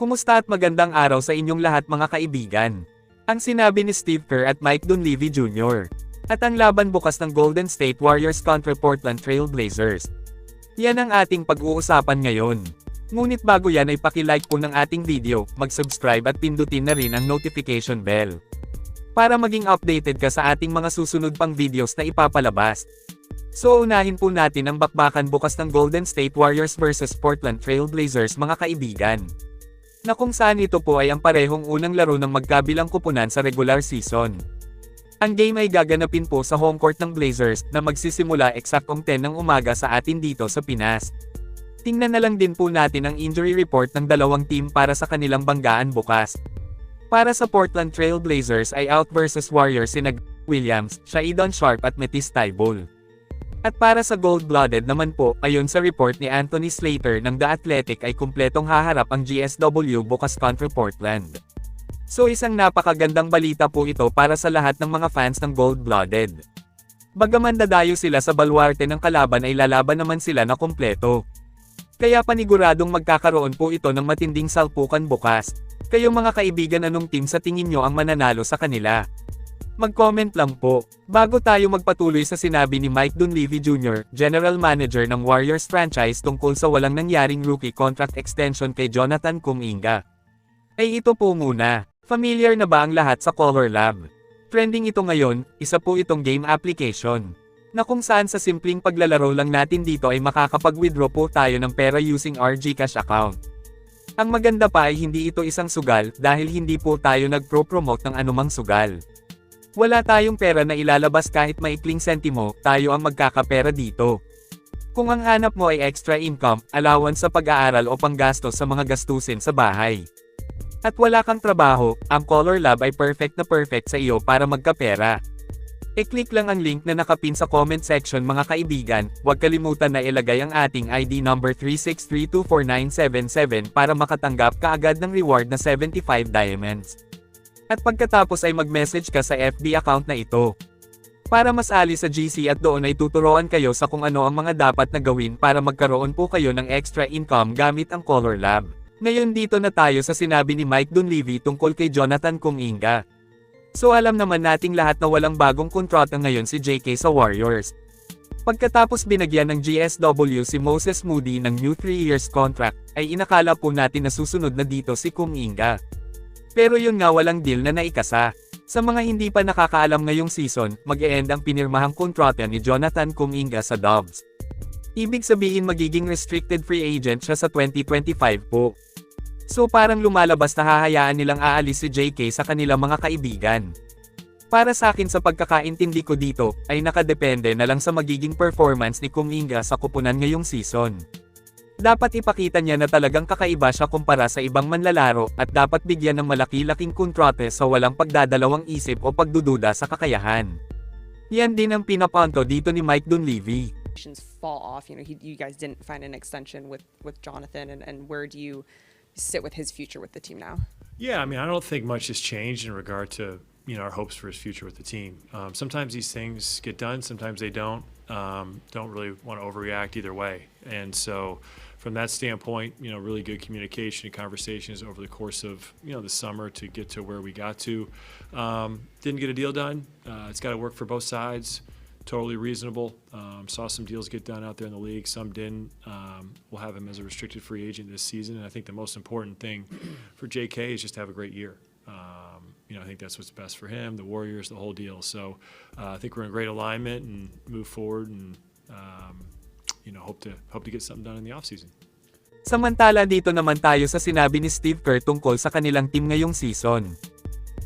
Kumusta at magandang araw sa inyong lahat mga kaibigan. Ang sinabi ni Steve Kerr at Mike Dunleavy Jr. At ang laban bukas ng Golden State Warriors kontra Portland Trail Blazers. Yan ang ating pag-uusapan ngayon. Ngunit bago yan ay paki-like po ng ating video, mag-subscribe at pindutin na rin ang notification bell. Para maging updated ka sa ating mga susunod pang videos na ipapalabas. So unahin po natin ang bakbakan bukas ng Golden State Warriors vs Portland Trail Blazers mga kaibigan. Na kung saan ito po ay ang parehong unang laro ng magkabilang kupunan sa regular season. Ang game ay gaganapin po sa home court ng Blazers na magsisimula eksaktong 10 ng umaga sa atin dito sa Pinas. Tingnan na lang din po natin ang injury report ng dalawang team para sa kanilang banggaan bukas. Para sa Portland Trail Blazers ay out versus Warriors si Nag Williams, Shaidon Sharp at Metis Tybul. At para sa gold-blooded naman po, ayon sa report ni Anthony Slater ng The Athletic ay kumpletong haharap ang GSW bukas kontra Portland. So isang napakagandang balita po ito para sa lahat ng mga fans ng gold-blooded. Bagaman dadayo sila sa balwarte ng kalaban ay lalaban naman sila na kumpleto. Kaya paniguradong magkakaroon po ito ng matinding salpukan bukas. Kayong mga kaibigan anong team sa tingin nyo ang mananalo sa kanila? Mag-comment lang po. Bago tayo magpatuloy sa sinabi ni Mike Dunleavy Jr., General Manager ng Warriors franchise tungkol sa walang nangyaring rookie contract extension kay Jonathan Kuminga. Ay ito po muna, familiar na ba ang lahat sa Color Lab? Trending ito ngayon, isa po itong game application. Na kung saan sa simpleng paglalaro lang natin dito ay makakapag-withdraw po tayo ng pera using our GCash account. Ang maganda pa ay hindi ito isang sugal dahil hindi po tayo nagpro-promote ng anumang sugal. Wala tayong pera na ilalabas kahit maikling sentimo, tayo ang magkakapera dito. Kung ang hanap mo ay extra income, allowance sa pag-aaral o panggastos sa mga gastusin sa bahay. At wala kang trabaho, ang Color Lab ay perfect na perfect sa iyo para magkapera. E-click lang ang link na nakapin sa comment section mga kaibigan, huwag kalimutan na ilagay ang ating ID number 363249777 para makatanggap kaagad ng reward na 75 diamonds. At pagkatapos ay mag-message ka sa FB account na ito. Para mas ali sa GC at doon ay tuturuan kayo sa kung ano ang mga dapat na gawin para magkaroon po kayo ng extra income gamit ang Color Lab. Ngayon dito na tayo sa sinabi ni Mike Dunleavy tungkol kay Jonathan Kuminga. So alam naman nating lahat na walang bagong kontrata ngayon si JK sa Warriors. Pagkatapos binagyan ng GSW si Moses Moody ng new 3 years contract, ay inakala po natin na susunod na dito si Kuminga. Pero yun nga walang deal na naikasa. Sa mga hindi pa nakakaalam ngayong season, mag-e-end ang pinirmahang kontrata ni Jonathan Kuminga sa Dubs. Ibig sabihin magiging restricted free agent siya sa 2025 po. So parang lumalabas na hahayaan nilang aalis si JK sa kanilang mga kaibigan. Para sa akin sa pagkakaintindi ko dito, ay nakadepende na lang sa magiging performance ni Kuminga sa kupunan ngayong season. Dapat ipakita niya na talagang kakaiba siya kumpara sa ibang manlalaro at dapat bigyan ng malaki-laking kontrate sa walang pagdadalawang isip o pagdududa sa kakayahan. Yan din ang pinapanto dito ni Mike Dunleavy. fall off? You know, he, you guys didn't find an extension with with Jonathan, and, and where do you sit with his future with the team now? Yeah, I mean, I don't think much has changed in regard to you know our hopes for his future with the team. Um, sometimes these things get done, sometimes they don't. Um, don't really want to overreact either way, and so from that standpoint, you know, really good communication and conversations over the course of you know the summer to get to where we got to. Um, didn't get a deal done. Uh, it's got to work for both sides. Totally reasonable. Um, saw some deals get done out there in the league. Some didn't. Um, we'll have him as a restricted free agent this season. And I think the most important thing for JK is just to have a great year. You know, I think that's what's best for him, the Warriors, the whole deal. So uh, I think we're in great alignment and move forward and um, you know hope to hope to get something done in the offseason. Samantala dito naman tayo sa sinabi ni Steve Kerr tungkol sa kanilang team ngayong season.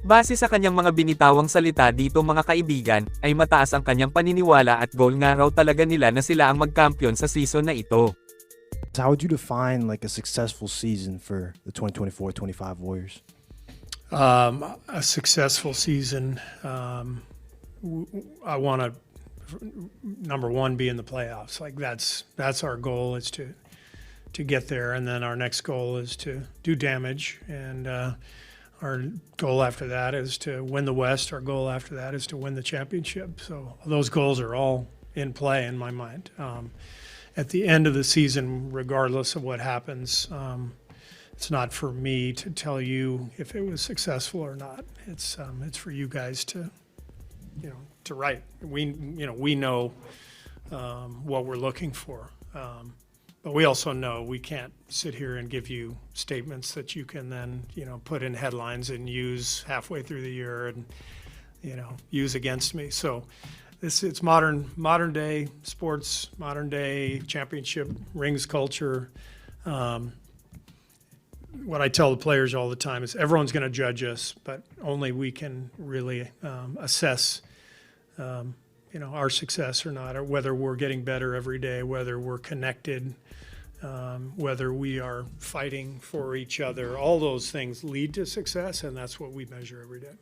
Base sa kanyang mga binitawang salita dito mga kaibigan, ay mataas ang kanyang paniniwala at goal nga raw talaga nila na sila ang magkampiyon sa season na ito. How would you define like a successful season for the 2024-25 Warriors? Um, a successful season. Um, I want to number one be in the playoffs. Like that's that's our goal is to to get there, and then our next goal is to do damage, and uh, our goal after that is to win the West. Our goal after that is to win the championship. So those goals are all in play in my mind. Um, at the end of the season, regardless of what happens. Um, it's not for me to tell you if it was successful or not. It's um, it's for you guys to you know to write. We you know we know um, what we're looking for. Um, but we also know we can't sit here and give you statements that you can then, you know, put in headlines and use halfway through the year and, you know, use against me. So this it's modern modern day sports, modern day championship rings culture. Um, what I tell the players all the time is everyone's going to judge us, but only we can really um, assess um, you know, our success or not, or whether we're getting better every day, whether we're connected, um, whether we are fighting for each other. All those things lead to success, and that's what we measure every day.